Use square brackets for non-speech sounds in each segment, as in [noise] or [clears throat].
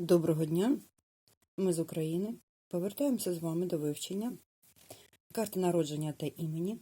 Доброго дня! Ми з України. Повертаємося з вами до вивчення карти народження та імені.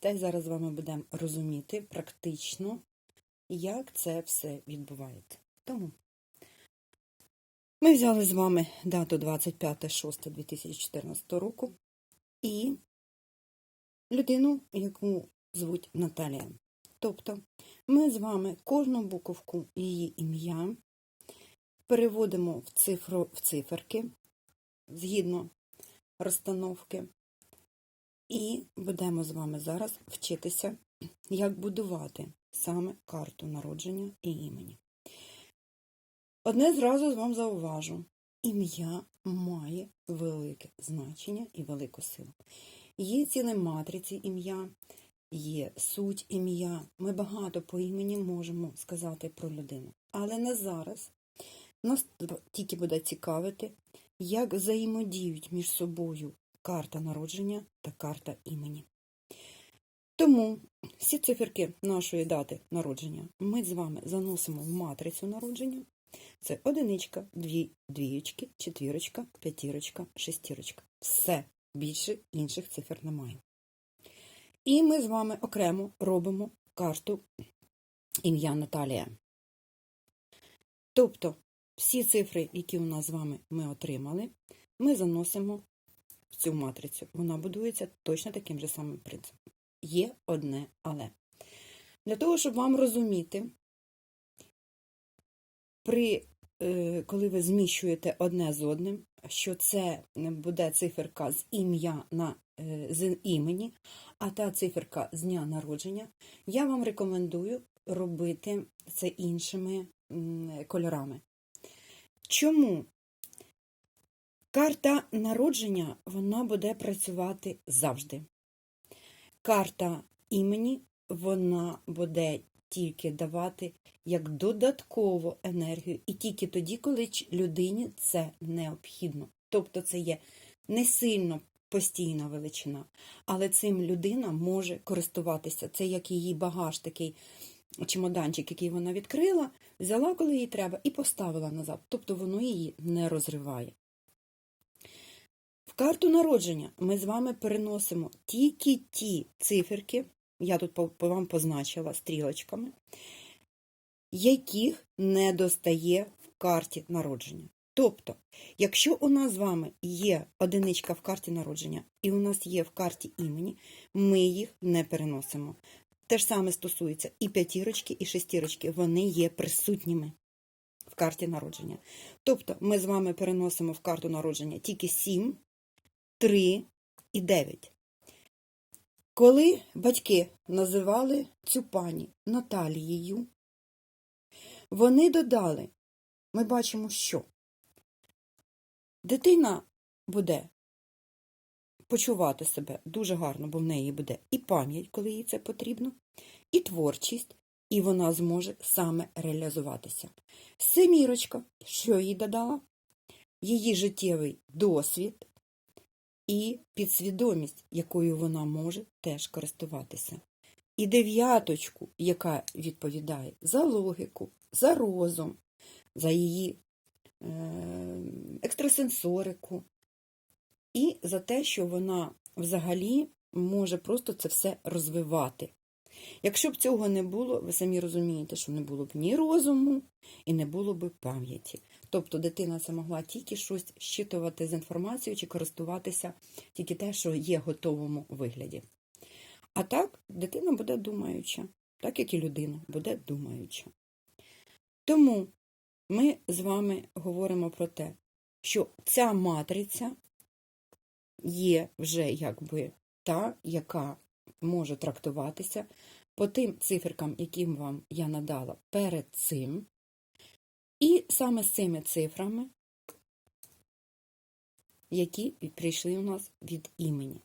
Та й зараз з вами будемо розуміти практично, як це все відбувається. Тому ми взяли з вами дату 25.06.2014 року і людину, яку звуть Наталія. Тобто ми з вами кожну буковку її ім'я переводимо в, цифру, в циферки згідно розстановки. І будемо з вами зараз вчитися, як будувати саме карту народження і імені. Одне зразу вам зауважу: ім'я має велике значення і велику силу. Є ціле матриці ім'я, є суть ім'я. Ми багато по імені можемо сказати про людину. Але не зараз. Нас тільки буде цікавити, як взаємодіють між собою карта народження та карта імені. Тому всі циферки нашої дати народження ми з вами заносимо в матрицю народження. Це одиничка, дві, двієчки, четвірочка, п'ятірочка, шестірочка. Все, більше інших цифр немає. І ми з вами окремо робимо карту ім'я Наталія. Тобто, всі цифри, які у нас з вами ми отримали, ми заносимо в цю матрицю. Вона будується точно таким же самим принципом. Є одне але. Для того, щоб вам розуміти, при, е, коли ви зміщуєте одне з одним, що це буде циферка з ім'я на е, з імені, а та циферка з дня народження, я вам рекомендую робити це іншими кольорами. Чому? Карта народження вона буде працювати завжди. Карта імені вона буде тільки давати як додаткову енергію, і тільки тоді, коли людині це необхідно. Тобто це є не сильно постійна величина, але цим людина може користуватися. Це як її багаж такий чемоданчик, який вона відкрила, взяла, коли їй треба, і поставила назад. Тобто воно її не розриває. В карту народження ми з вами переносимо тільки ті циферки, я тут вам позначила стрілочками, яких не достає в карті народження. Тобто, якщо у нас з вами є одиничка в карті народження, і у нас є в карті імені, ми їх не переносимо. Те ж саме стосується і п'ятірочки, і шестірочки, вони є присутніми в карті народження. Тобто ми з вами переносимо в карту народження тільки 7, 3 і 9. Коли батьки називали цю пані Наталією, вони додали, ми бачимо, що дитина буде почувати себе дуже гарно, бо в неї буде і пам'ять, коли їй це потрібно, і творчість, і вона зможе саме реалізуватися. Семірочка, що їй додала? Її життєвий досвід і підсвідомість, якою вона може теж користуватися. І дев'яточку, яка відповідає за логіку, за розум, за її е, екстрасенсорику, і за те, що вона взагалі може просто це все розвивати. Якщо б цього не було, ви самі розумієте, що не було б ні розуму і не було б пам'яті. Тобто дитина це могла тільки щось щитувати з інформацією чи користуватися тільки те, що є в готовому вигляді. А так, дитина буде думаюча, так як і людина буде думаюча. Тому ми з вами говоримо про те, що ця матриця є вже якби та, яка може трактуватися по тим циферкам, яким вам я надала перед цим. І саме з цими цифрами, які прийшли у нас від імені.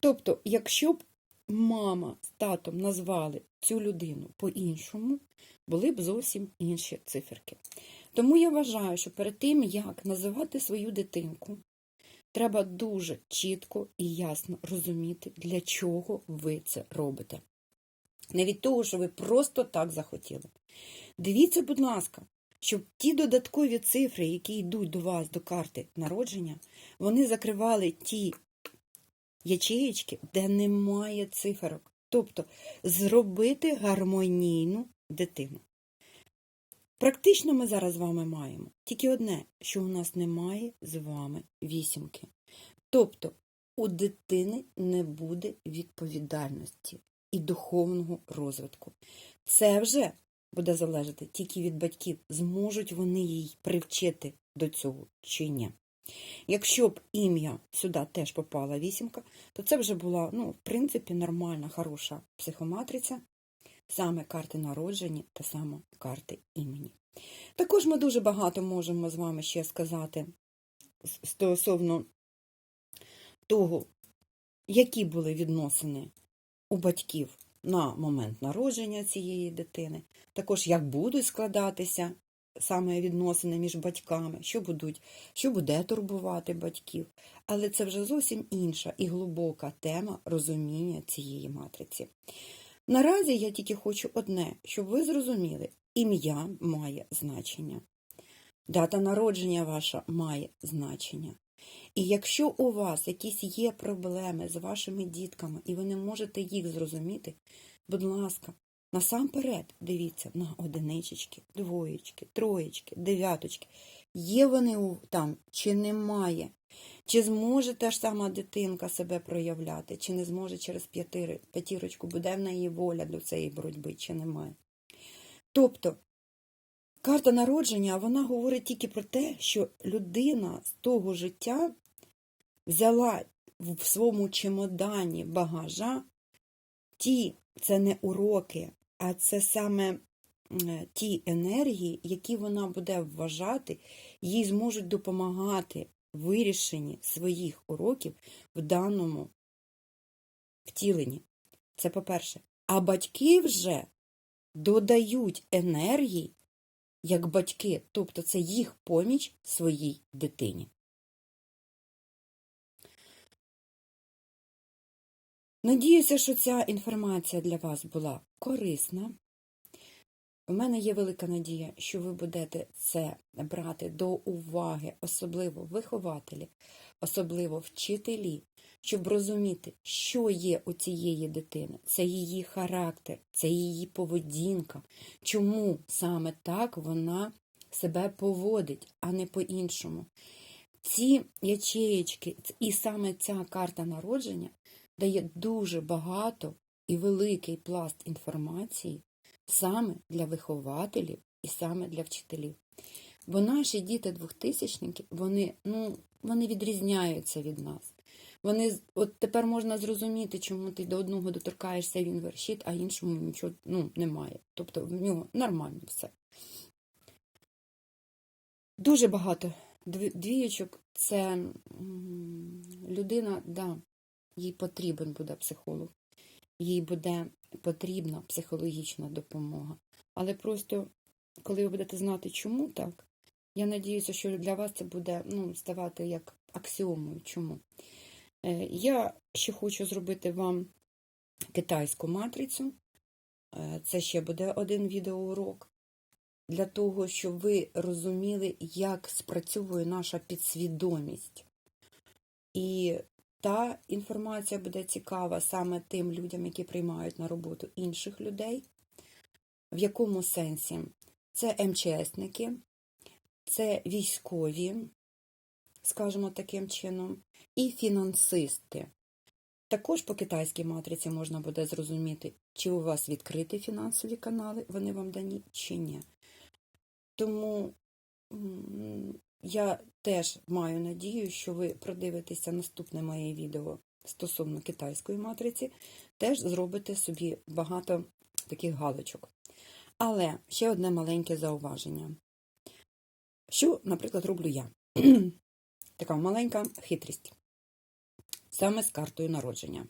Тобто, якщо б мама з татом назвали цю людину по-іншому, були б зовсім інші циферки. Тому я вважаю, що перед тим, як називати свою дитинку, Треба дуже чітко і ясно розуміти, для чого ви це робите. Не від того, що ви просто так захотіли. Дивіться, будь ласка, щоб ті додаткові цифри, які йдуть до вас до карти народження, вони закривали ті ячеєчки, де немає циферок. Тобто зробити гармонійну дитину. Практично ми зараз з вами маємо тільки одне, що у нас немає з вами вісімки. Тобто у дитини не буде відповідальності і духовного розвитку. Це вже буде залежати тільки від батьків, зможуть вони їй привчити до цього чи ні. Якщо б ім'я сюди теж попала вісімка, то це вже була, ну, в принципі, нормальна, хороша психоматриця, саме карти народження та саме карти імені. Також ми дуже багато можемо з вами ще сказати стосовно того, які були відносини у батьків на момент народження цієї дитини, також як будуть складатися саме відносини між батьками, що будуть, що буде турбувати батьків. Але це вже зовсім інша і глибока тема розуміння цієї матриці. Наразі я тільки хочу одне, щоб ви зрозуміли, ім'я має значення. Дата народження ваша має значення. І якщо у вас якісь є проблеми з вашими дітками, і ви не можете їх зрозуміти, будь ласка, насамперед дивіться на одиничечки, двоєчки, троєчки, дев'яточки. Є вони там чи немає? Чи зможе та ж сама дитинка себе проявляти, чи не зможе через п'ятірочку, буде в неї воля до цієї боротьби, чи немає. Тобто, карта народження, вона говорить тільки про те, що людина з того життя взяла в своєму чемодані багажа ті, це не уроки, а це саме ті енергії, які вона буде вважати, їй зможуть допомагати вирішенні своїх уроків в даному втіленні. Це по-перше. А батьки вже додають енергії як батьки, тобто це їх поміч своїй дитині. Надіюся, що ця інформація для вас була корисна. У мене є велика надія, що ви будете це брати до уваги, особливо вихователі, особливо вчителі, щоб розуміти, що є у цієї дитини. Це її характер, це її поведінка, чому саме так вона себе поводить, а не по-іншому. Ці ячеєчки і саме ця карта народження дає дуже багато і великий пласт інформації саме для вихователів і саме для вчителів. Бо наші діти двохтисячники, вони, ну, вони відрізняються від нас. Вони, от тепер можна зрозуміти, чому ти до одного доторкаєшся, він вершить, а іншому нічого ну, немає. Тобто в нього нормально все. Дуже багато Дві- двієчок це людина, да, їй потрібен буде психолог, їй буде потрібна психологічна допомога. Але просто, коли ви будете знати, чому так, я надіюся, що для вас це буде ну, ставати як аксіомою. Чому? Е, Я ще хочу зробити вам китайську матрицю. Е, Це ще буде один відеоурок. Для того, щоб ви розуміли, як спрацьовує наша підсвідомість. І та інформація буде цікава саме тим людям, які приймають на роботу інших людей. В якому сенсі? Це МЧСники, це військові, скажімо таким чином, і фінансисти. Також по китайській матриці можна буде зрозуміти, чи у вас відкриті фінансові канали, вони вам дані, чи ні. Тому я теж маю надію, що ви продивитеся наступне моє відео стосовно китайської матриці, теж зробите собі багато таких галочок. Але ще одне маленьке зауваження. Що, наприклад, роблю я? [clears throat] Така маленька хитрість. Саме з картою народження.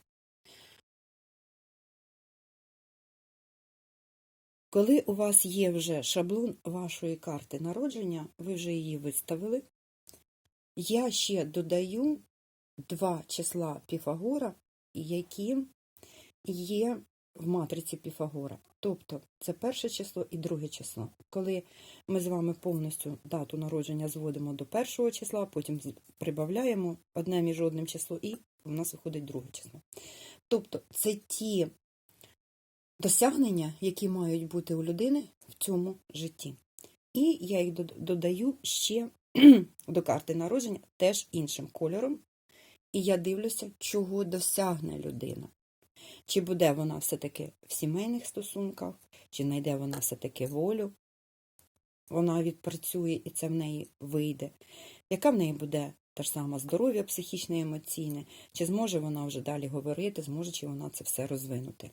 Коли у вас є вже шаблон вашої карти народження, ви вже її виставили, я ще додаю два числа Піфагора, які є в матриці Піфагора. Тобто це перше число і друге число. Коли ми з вами повністю дату народження зводимо до першого числа, потім прибавляємо одне між одним число, і у нас виходить друге число. Тобто це ті досягнення, які мають бути у людини в цьому житті. І я їх додаю ще [clears throat] до карти народження теж іншим кольором. І я дивлюся, чого досягне людина. Чи буде вона все-таки в сімейних стосунках, чи знайде вона все-таки волю, вона відпрацює і це в неї вийде. Яка в неї буде та ж сама здоров'я психічне, і емоційне, чи зможе вона вже далі говорити, зможе чи вона це все розвинути.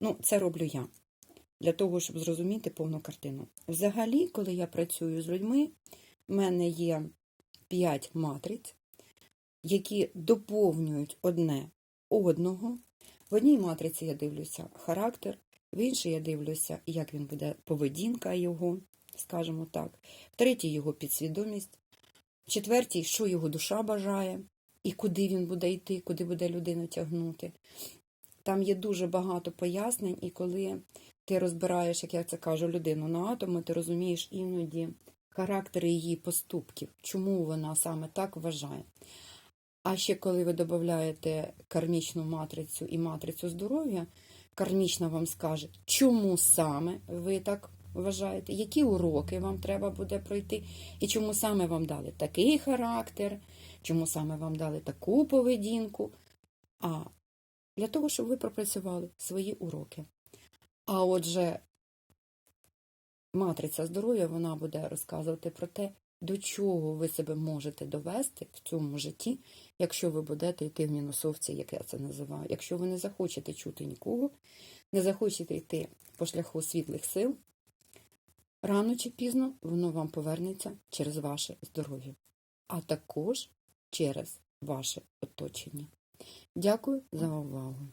Ну, це роблю я для того, щоб зрозуміти повну картину. Взагалі, коли я працюю з людьми, в мене є 5 матриць, які доповнюють одне одного. В одній матриці я дивлюся характер, в іншій я дивлюся, як він буде поведінка його, скажімо так, в третій його підсвідомість, в четвертій, що його душа бажає, і куди він буде йти, куди буде людину тягнути. Там є дуже багато пояснень, і коли ти розбираєш, як я це кажу, людину на атоми, ти розумієш іноді характери її поступків, чому вона саме так вважає. А ще коли ви додаєте кармічну матрицю і матрицю здоров'я, кармічна вам скаже, чому саме ви так вважаєте, які уроки вам треба буде пройти, і чому саме вам дали такий характер, чому саме вам дали таку поведінку. А для того, щоб ви пропрацювали свої уроки. А отже, матриця здоров'я вона буде розказувати про те, до чого ви себе можете довести в цьому житті, якщо ви будете йти в мінусовці, як я це називаю. Якщо ви не захочете чути нікого, не захочете йти по шляху світлих сил, рано чи пізно воно вам повернеться через ваше здоров'я, а також через ваше оточення. Дякую за увагу!